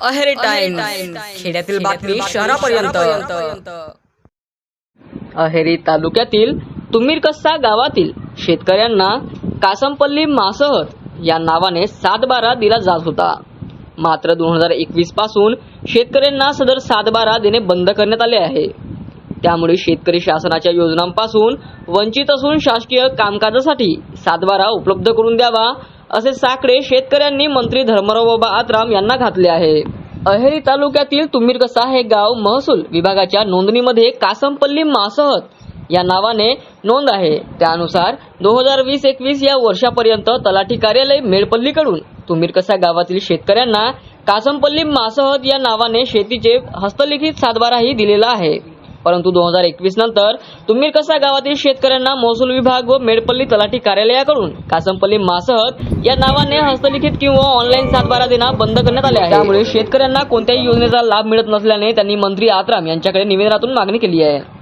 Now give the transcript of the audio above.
Aheri time खेड्यातील बातमी शहरापर्यंत. अहेरी तालुक्यातील तुमीरकस्सा गावातील शेतकऱ्यांना कासमपल्ली मासहत या नावाने सातबारा दिला जात होता. मात्र दोन हजार एकवीसपासून शेतकऱ्यांना सदर सातबारा देणे बंद करण्यात आले आहे. त्यामुळे शेतकरी शासनाच्या योजनांपासून वंचित असून शासकीय कामकाजासाठी सातबारा उपलब्ध करून द्यावा असे साकडे शेतकऱ्यांनी मंत्री धर्मराव बाबा आत्राम यांना घातले आहे. अहेरी तालुक्यातील तुमीरकसा हे गाव महसूल विभागाच्या नोंदणीमध्ये कासमपल्ली मासहत या नावाने नोंद आहे. त्यानुसार दोन हजार वीस एकवीस या वर्षापर्यंत तलाठी कार्यालय मेडपल्लीकडून तुमीरकसा गावातील शेतकऱ्यांना कासमपल्ली मासहत या नावाने शेतीचे हस्तलिखित सातबाराही दिलेला आहे. परंतु दोन हजार एकवीस नंतर तुमीरकसा गावातील शेतकऱ्यांना महसूल विभाग व मेडपल्ली तलाठी कार्यालयाकडून कासमपल्ली मासहत या नावाने हस्तलिखित किंवा ऑनलाईन सातबारा देणं बंद करण्यात आले आहे. त्यामुळे शेतकऱ्यांना कोणत्याही योजनेचा लाभ मिळत नसल्याने त्यांनी मंत्री आत्राम यांच्याकडे निवेदनातून मागणी केली आहे.